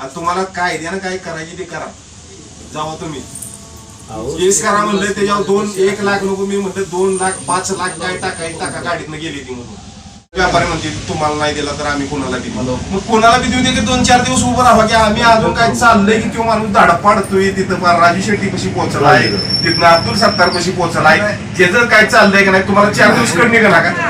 आणि तुम्हाला कायद्यानं काय करायची ते करा. जावा तुम्ही. केस करा म्हणलं त्याच्यावर दोन एक लाख नको मी म्हणलं दोन लाख पाच लाख काय टाकाय टाका गाडीतनं गेली ती म्हणून. व्यापारी म्हणते तुम्हाला नाही दिला तर आम्ही कोणाला देऊ? मग कोणाला बी देऊ दे की दोन चार दिवस उभं राहा की आम्ही अजून काय चाललंय की किंवा माणूस धाडा पाडतोय तिथं राजू शेट्टी कशी पोहोचला आहे तिथनं अब्दुल सत्तार कशी पोहोचला आहे त्याचं काय चाललंय का नाही तुम्हाला चार दिवस कड निघा का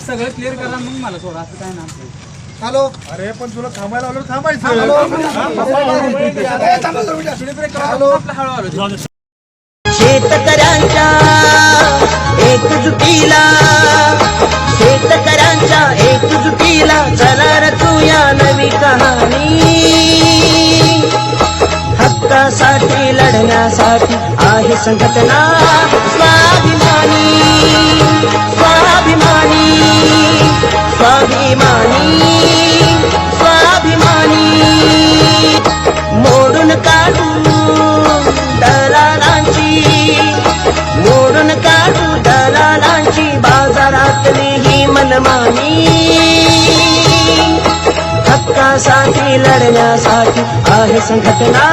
सगळं क्लिअर करा मग मला सोडा असं काय ना हॅलो. अरे पण तुला थांबायला लागलं थांबायचं शेतकऱ्यांच्या लढण्यासाठी आहे संघटना. स्वाभिमानी स्वाभिमानी स्वाभिमानी स्वाभिमानी. मोडून काढू दलालांची मोडून काढू दलालांची बाजारातली ही मनमानी. हक्कासाठी लढण्यासाठी आहे संघटना.